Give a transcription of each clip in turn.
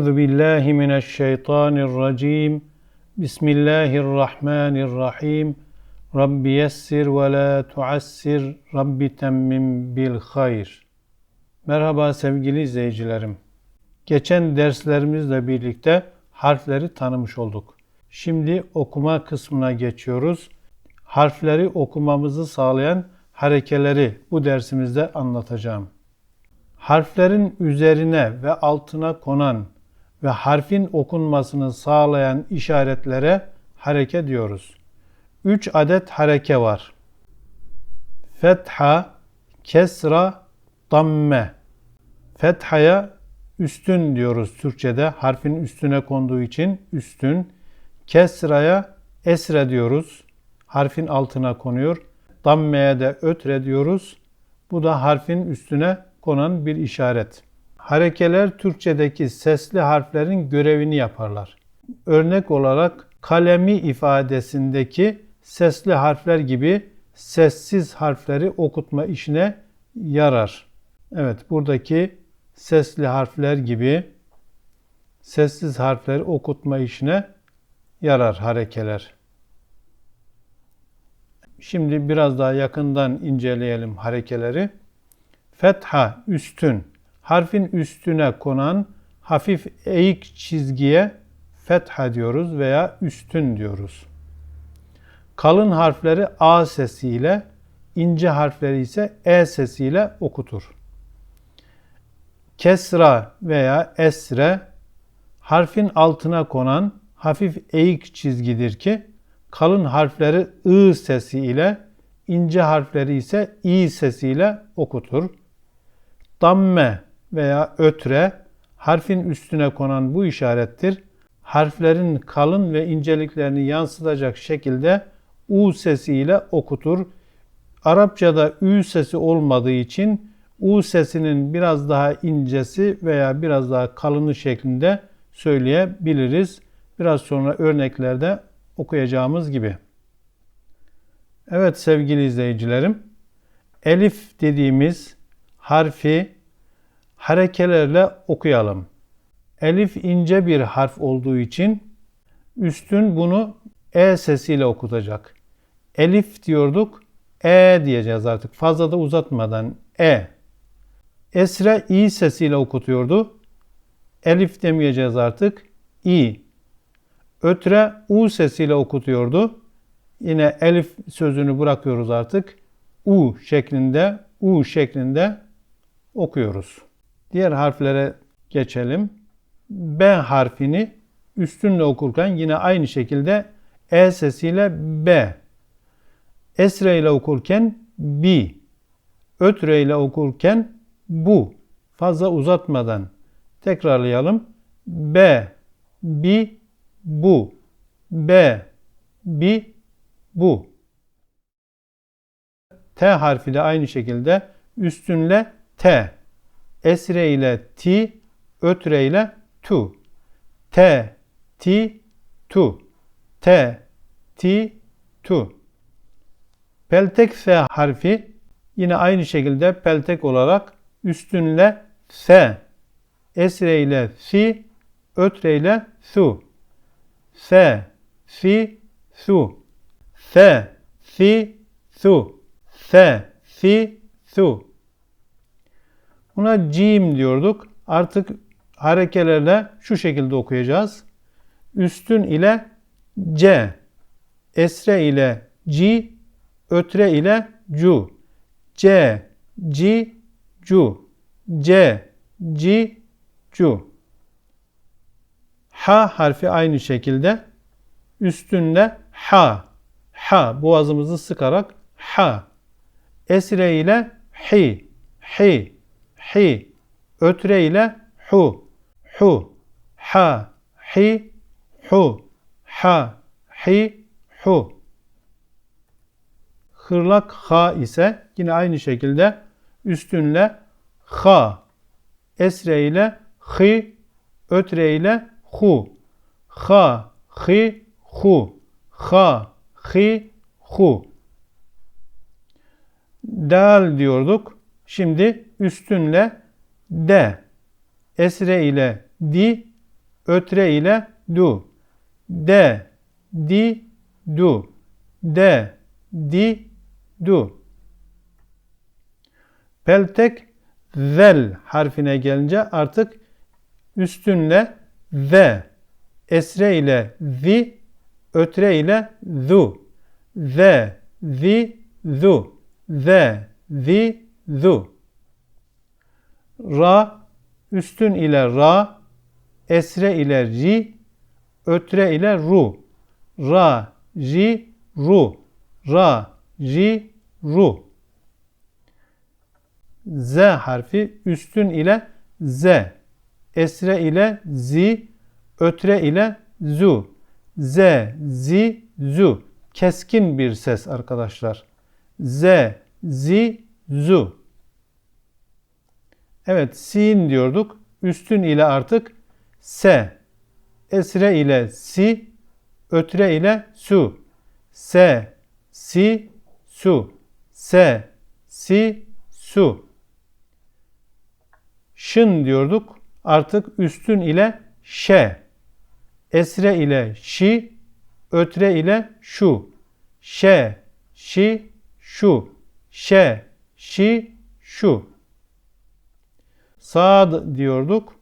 Euzu billahi mineşşeytanirracim. Bismillahirrahmanirrahim. Rabbi yessir ve la tuassir. Rabbi temmim bil hayr. Merhaba sevgili izleyicilerim. Geçen derslerimizle birlikte harfleri tanımış olduk. Şimdi okuma kısmına geçiyoruz. Harfleri okumamızı sağlayan harekeleri bu dersimizde anlatacağım. Harflerin üzerine ve altına konan ve harfin okunmasını sağlayan işaretlere hareke diyoruz. 3 adet hareke var. Fetha, kesra, damme. Fethaya üstün diyoruz Türkçe'de. Harfin üstüne konduğu için üstün. Kesra'ya esre diyoruz. Harfin altına konuyor. Damme'ye de ötre diyoruz. Bu da harfin üstüne konan bir işaret. Harekeler Türkçedeki sesli harflerin görevini yaparlar. Örnek olarak kalemi ifadesindeki sesli harfler gibi sessiz harfleri okutma işine yarar. Evet buradaki sesli harfler gibi sessiz harfleri okutma işine yarar harekeler. Şimdi biraz daha yakından inceleyelim harekeleri. Fetha üstün. Harfin üstüne konan hafif eğik çizgiye fetha diyoruz veya üstün diyoruz. Kalın harfleri A sesiyle, ince harfleri ise E sesiyle okutur. Kesra veya esre harfin altına konan hafif eğik çizgidir ki kalın harfleri I sesi ile ince harfleri ise İ sesiyle okutur. Damme veya ötre harfin üstüne konan bu işarettir. Harflerin kalın ve inceliklerini yansıtacak şekilde U sesiyle okutur. Arapçada Ü sesi olmadığı için U sesinin biraz daha incesi veya biraz daha kalını şeklinde söyleyebiliriz. Biraz sonra örneklerde okuyacağımız gibi. Evet sevgili izleyicilerim, elif dediğimiz harfi harekelerle okuyalım. Elif ince bir harf olduğu için üstün bunu e sesiyle okutacak. Elif diyorduk, e diyeceğiz artık. Fazla da uzatmadan e. Esre i sesiyle okutuyordu. Elif demeyeceğiz artık. i. Ötre u sesiyle okutuyordu. Yine elif sözünü bırakıyoruz artık. U şeklinde, u şeklinde okuyoruz. Diğer harflere geçelim. B harfini üstünle okurken yine aynı şekilde E sesiyle B. Esre ile okurken B. Ötre ile okurken bu. Fazla uzatmadan tekrarlayalım. B, B, bu. B, B, bu. T harfi de aynı şekilde üstünle T. Esre ile T, ötre ile tu. T, T, tu. T, T, tu. Peltek F harfi yine aynı şekilde peltek olarak üstünle F. Esre ile fi, ötre ile su. F, fi, su. F, fi, su. F, fi, su. Buna cim diyorduk. Artık harekelerle şu şekilde okuyacağız. Üstün ile C, esre ile C, ötre ile cu. C, C, cu. C, C, cu. H harfi aynı şekilde üstünde ha. Ha boğazımızı sıkarak ha. Esre ile hi. Hi hi. Ötre ile hu. Hu. Ha. Hi. Hu. Ha. Hi. Hu. Hırlak ha ise yine aynı şekilde üstünle ha. Esre ile hi. Ötre ile hu. Ha. Hi. Hu. Ha. Hi. Hu. Dal diyorduk. Şimdi üstünle de, esre ile di, ötre ile du. De, di, du. De, di, du. Peltek zel harfine gelince artık üstünle ve esre ile zi ötre ile zu ze zi zu ze zi zu ra üstün ile ra esre ile ri ötre ile ru ra ri ru ra ri ru Z harfi üstün ile Z, esre ile zi, ötre ile zu, z, zi, zu. Keskin bir ses arkadaşlar. Z, zi, zu. Evet, sin diyorduk. Üstün ile artık se, esre ile si, ötre ile su. Se, si, su. Se, si, su şın diyorduk. Artık üstün ile şe, esre ile şi, ötre ile şu. Şe, şi, şu. Şe, şi, şu. Sad diyorduk.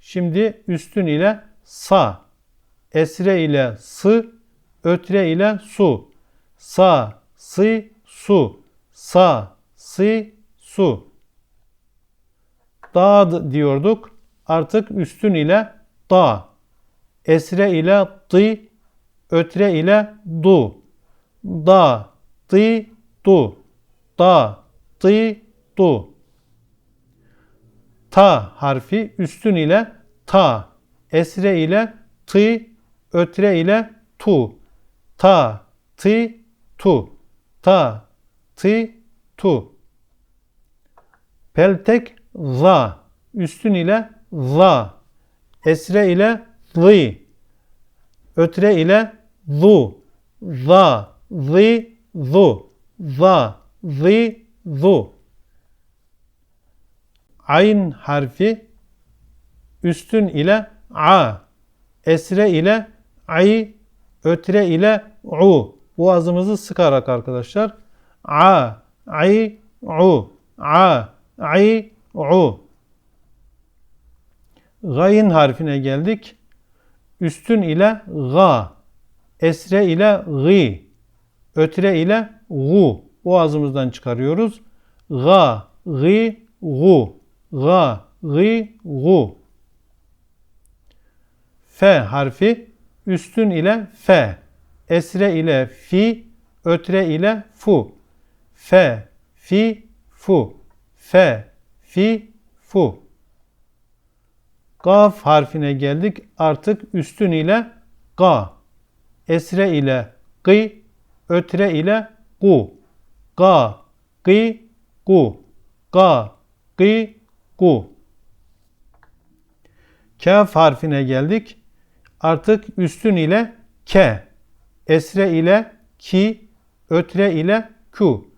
Şimdi üstün ile sa, esre ile sı, ötre ile su. Sa, sı, su. Sa, sı, su dağ diyorduk. Artık üstün ile da. Esre ile dı, ötre ile du. Da, dı, du. Da, dı, du. Ta harfi üstün ile ta. Esre ile tı, ötre ile tu. Ta, tı, tu. Ta, tı, tu. Peltek za. Üstün ile za. Esre ile zi. Ötre ile zu. Za. Zi. Zu. Za. Zi. Zu. Ayn harfi üstün ile a. Esre ile ay. Ötre ile u. Boğazımızı sıkarak arkadaşlar. A. Ay. U. A. Ay u. Gayin harfine geldik. Üstün ile ga, esre ile gi, ötre ile gu. Boğazımızdan çıkarıyoruz. Ga, gi, gu. Ga, gi, gu. F harfi üstün ile f, esre ile fi, ötre ile fu. F, fi, fu. F, fi, fu. Gaf harfine geldik. Artık üstün ile ga. Esre ile gı. Ötre ile gu. Ga, gı, gu. Ga, gı, gu. Kaf harfine geldik. Artık üstün ile ke. Esre ile ki. Ötre ile ku.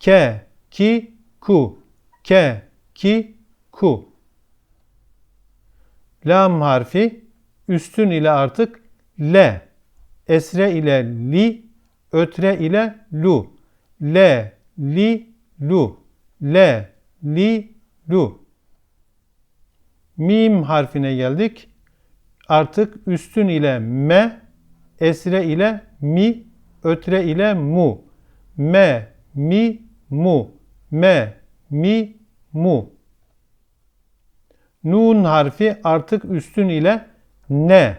Ke, ki, ku. Ke, ki, ku. Lam harfi üstün ile artık le. Esre ile li, ötre ile lu. Le, li, lu. Le, li, lu. Mim harfine geldik. Artık üstün ile me, esre ile mi, ötre ile mu. Me, mi, mu. Me, mi, mu. Nun harfi artık üstün ile ne,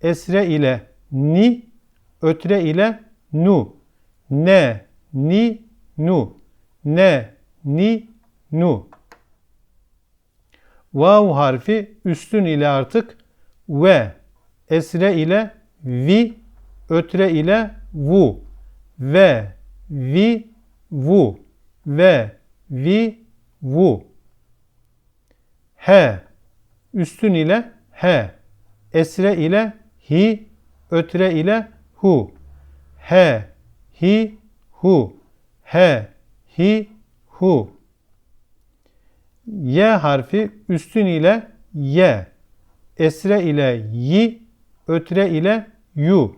esre ile ni, ötre ile nu. Ne, ni, nu. Ne, ni, nu. Vav harfi üstün ile artık ve, esre ile vi, ötre ile vu. Ve, vi, vu. Ve, vi, vu. He. Üstün ile he. Esre ile hi. Ötre ile hu. He. Hi. Hu. He. Hi. Hu. Y harfi üstün ile ye. esre ile yi, ötre ile yu.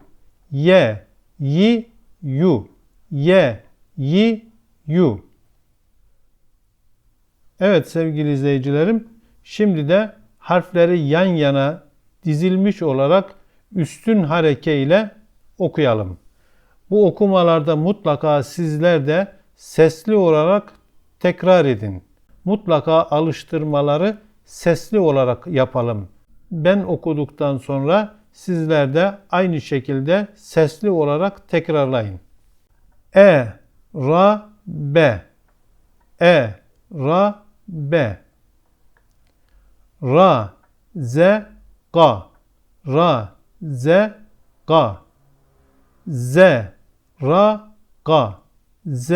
Ye, yi, yu. Ye, yi, yu. Evet sevgili izleyicilerim, şimdi de harfleri yan yana dizilmiş olarak üstün hareke ile okuyalım. Bu okumalarda mutlaka sizler de sesli olarak tekrar edin. Mutlaka alıştırmaları sesli olarak yapalım. Ben okuduktan sonra sizler de aynı şekilde sesli olarak tekrarlayın. E, ra, be. E, ra, be. Ra, ze, ga. Ra, ze, ga. Z, ra, ga. Z,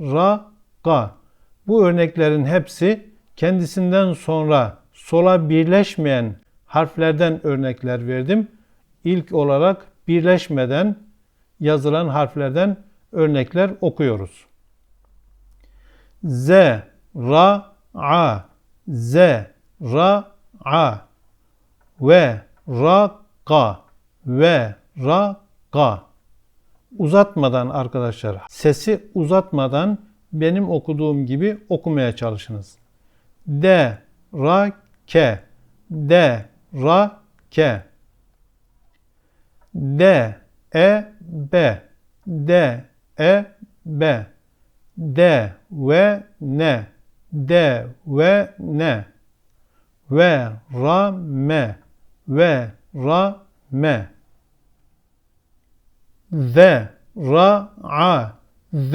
ra, ga. Bu örneklerin hepsi kendisinden sonra sola birleşmeyen harflerden örnekler verdim. İlk olarak birleşmeden yazılan harflerden örnekler okuyoruz. Z, ra, a, z, ra, a, ve, ra, ga, ve, ra, ga. Uzatmadan arkadaşlar, sesi uzatmadan benim okuduğum gibi okumaya çalışınız. D, ra, ke, D, ra, ke. D, e, b, D, e, b. D, ve, ne. D, ve, ne. Ve, ra, me. Ve, ra, me. Z, ra, a. Z,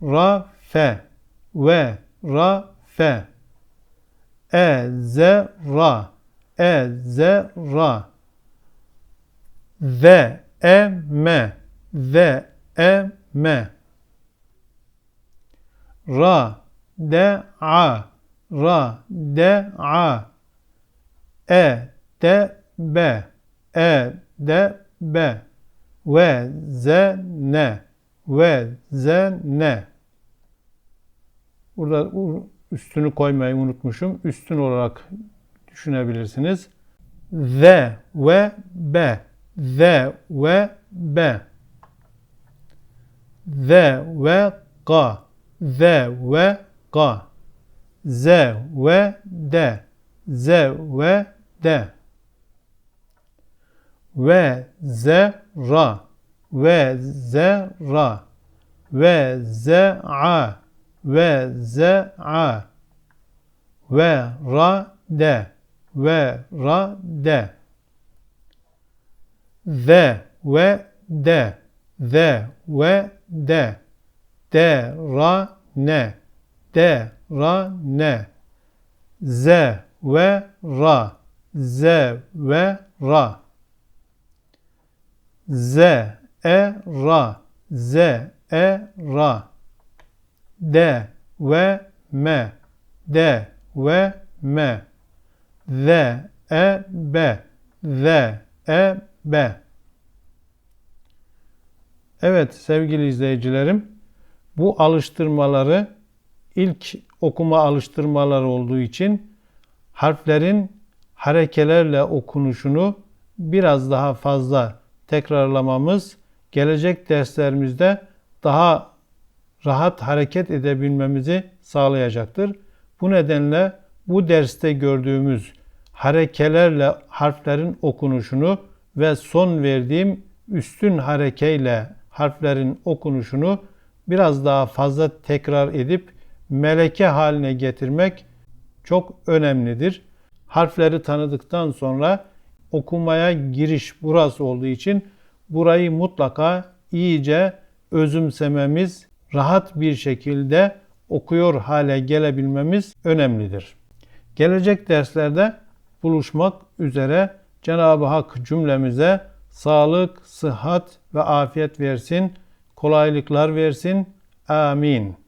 ra, ka. D, ra, se. D, ra, se. D, ra, e. Ve, ra, şe. Ve, ra, şe. Ve, ra, fe. Ve, ra, fe. E, z, ra. E, z, ra. Ve, e, me. Ve, e, me. Ra, de, a. Ra, de, a. E, de, be. E, de, be. Ve, ze, ne. Ve, ze, ne. Burada üstünü koymayı unutmuşum. Üstün olarak düşünebilirsiniz. Ze ve be. Ze ve be. Ze ve ga. Ze ve ga. Ze ve de. Ze ve de. Ve ze ra. Ve ze ra. Ve ze a. Ve ze a. Ve ra de. Ve ra e ra. Ze e ra. De ve me. De ve me. Ze e be. Ze e be. Evet sevgili izleyicilerim, bu alıştırmaları ilk okuma alıştırmaları olduğu için harflerin harekelerle okunuşunu biraz daha fazla tekrarlamamız gelecek derslerimizde daha rahat hareket edebilmemizi sağlayacaktır. Bu nedenle bu derste gördüğümüz harekelerle harflerin okunuşunu ve son verdiğim üstün harekeyle harflerin okunuşunu biraz daha fazla tekrar edip meleke haline getirmek çok önemlidir. Harfleri tanıdıktan sonra okumaya giriş burası olduğu için burayı mutlaka iyice özümsememiz, rahat bir şekilde okuyor hale gelebilmemiz önemlidir. Gelecek derslerde buluşmak üzere Cenab-ı Hak cümlemize sağlık, sıhhat ve afiyet versin. Kolaylıklar versin. Amin.